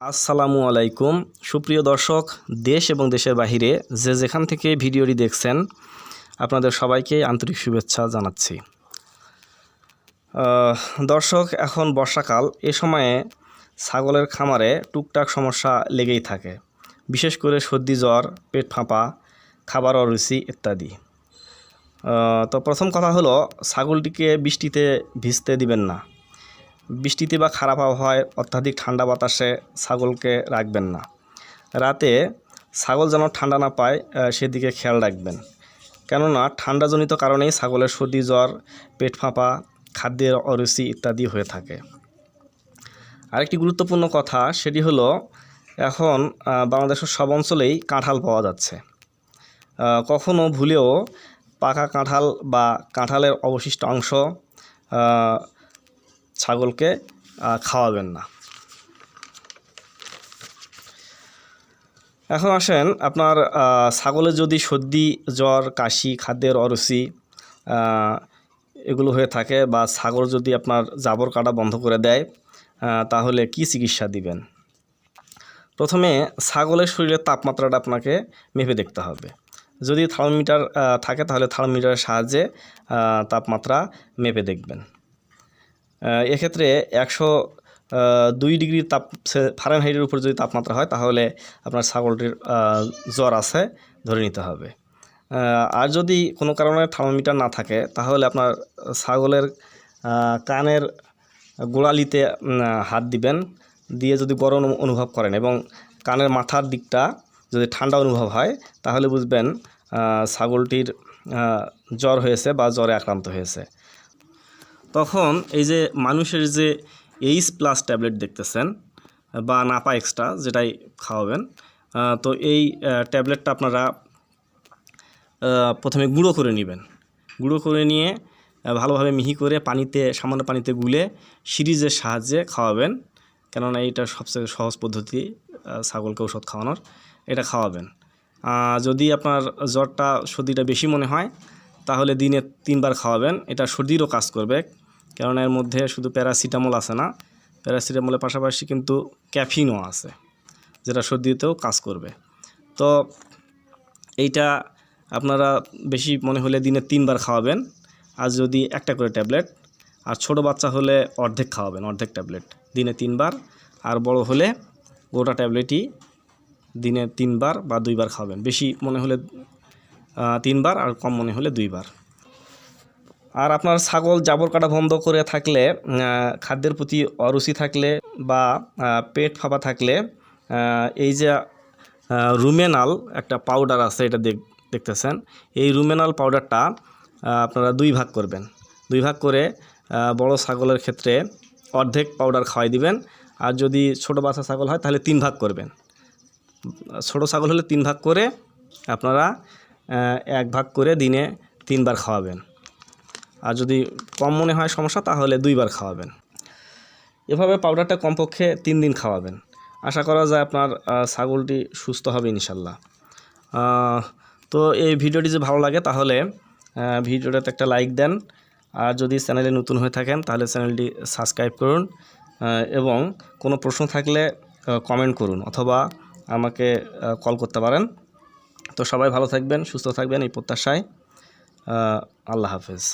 আসসালামু আলাইকুম। সুপ্রিয় দর্শক, দেশ এবং দেশের বাহিরে যে যেখান থেকে ভিডিওটি দেখছেন, আপনাদের সবাইকে আন্তরিক শুভেচ্ছা জানাচ্ছি। দর্শক, এখন বর্ষাকাল। এ সময়ে ছাগলের খামারে টুকটাক সমস্যা লেগেই থাকে। বিশেষ করে সর্দি, জ্বর, পেট ফাঁপা, খাবার অরুচি ইত্যাদি। তো প্রথম কথা হলো, ছাগলটিকে বৃষ্টিতে ভিজতে দিবেন না। বৃষ্টিতে বা খারাপ আবহাওয়ায় অত্যাধিক ঠান্ডা বাতাসে ছাগলকে রাখবেন না। রাতে ছাগল যেন ঠান্ডা না পায় সেদিকে খেয়াল রাখবেন। কেননা ঠান্ডাজনিত কারণেই ছাগলের সর্দি, জ্বর, পেট ফাঁপা, খাদ্যের অরুচি ইত্যাদি হয়ে থাকে। আরেকটি গুরুত্বপূর্ণ কথা, সেটি হলো এখন বাংলাদেশের সব অঞ্চলেই কাঁঠাল পাওয়া যাচ্ছে। কখনো ভুলেও পাকা কাঁঠাল বা কাঁঠালের অবশিষ্ট অংশ ছাগলকে খাওয়াবেন না। এখন আসেন, আপনার ছাগলের যদি সর্দি, জ্বর, কাশি, খাদ্যের অরুচি এগুলো হয়ে থাকে বা ছাগল যদি আপনার জাবর কাটা বন্ধ করে দেয় তাহলে কি চিকিৎসা দিবেন? প্রথমে ছাগলের শরীরের তাপমাত্রাটা আপনাকে মেপে দেখতে হবে। যদি থার্মোমিটার থাকে তাহলে থার্মোমিটারের সাহায্যে তাপমাত্রা মেপে দেখবেন। এক্ষেত্রে একশো দুই ডিগ্রি তাপ ফারেনহাইটের উপর যদি তাপমাত্রা হয়, তাহলে আপনার ছাগলটির জ্বর আছে, ধরে নিতে হবে। আর যদি কোনো কারণে থার্মোমিটার না থাকে, তাহলে আপনার ছাগলের কানের গোড়ালিতে হাত দিবেন, দিয়ে যদি গরম অনুভব করেন এবং কানের মাথার দিকটা যদি ঠান্ডা অনুভব হয়, তাহলে বুঝবেন ছাগলটির জ্বর হয়েছে বা জ্বরে আক্রান্ত হয়েছে। তখন এই যে মানুষের যে এইচ প্লাস ট্যাবলেট দেখতেছেন, বা নাপা এক্সট্রা যেটাই খাওয়াবেন তো এই ট্যাবলেটটা আপনারা প্রথমে গুঁড়ো করে নেবেন। গুঁড়ো করে নিয়ে ভালোভাবে মিহি করে পানিতে, সামান্য পানিতে গুলে সিরিজের সাহায্যে খাওয়াবেন। কেননা এইটা সবচেয়ে সহজ পদ্ধতি ছাগলকে ওষুধ খাওয়ানোর, এটা খাওয়াবেন। যদি আপনার জ্বরটা, সর্দিটা বেশি মনে হয় তাহলে দিনে তিনবার খাওয়াবেন। এটা সর্দিরও কাজ করবে, কেননা এর মধ্যে শুধু প্যারাসিটামল আছে না, প্যারাসিটামলের পাশাপাশি কিন্তু ক্যাফিনও আছে, যেটা সর্দিতেও কাজ করবে। তো এইটা আপনারা বেশি মনে হলে দিনে তিনবার খাওয়াবেন, আর যদি একটা করে ট্যাবলেট, আর ছোট বাচ্চা হলে অর্ধেক খাওয়াবেন, অর্ধেক ট্যাবলেট, দিনে তিনবার, আর বড় হলে গোটা ট্যাবলেটই দিনে তিনবার বা দুইবার খাওয়াবেন। বেশি মনে হলে তিনবার আর কম মনে হলে দুইবার। আর আপনার ছাগল জাবর কাটা বন্ধ করে থাকলে খাদ্যের প্রতি অরুচি থাকলে বা পেট ফাঁপা থাকলে এই যে রুমেনাল একটা পাউডার আছে, এটা দেখ দেখতেছেন, এই রুমেনাল পাউডারটা আপনারা দুই ভাগ করবেন। দুই ভাগ করে বড় ছাগলের ক্ষেত্রে অর্ধেক পাউডার খাওয়াই দিবেন, আর যদি ছোট বাচ্চা ছাগল হয়, তাহলে তিন ভাগ করবেন। ছোট ছাগল হলে তিন ভাগ করে আপনারা এক ভাগ করে দিনে তিনবার খাওয়াবেন। আর যদি কম মনে হয় সমস্যা, তাহলে দুইবার খাওয়াবেন। এভাবে পাউডারটা কমপক্ষে তিন দিন খাওয়াবেন। আশা করা যায় আপনার ছাগলটি সুস্থ হবে ইনশাল্লাহ। তো এই ভিডিওটি যে ভালো লাগে, তাহলে ভিডিওটাতে একটা লাইক দেন। আর যদি চ্যানেলে নতুন হয়ে থাকেন, তাহলে চ্যানেলটি সাবস্ক্রাইব করুন। এবং কোনো প্রশ্ন থাকলে কমেন্ট করুন অথবা আমাকে কল করতে পারেন। তো সবাই ভালো থাকবেন সুস্থ থাকবেন এই প্রত্যাশায়। আল্লাহ হাফেজ।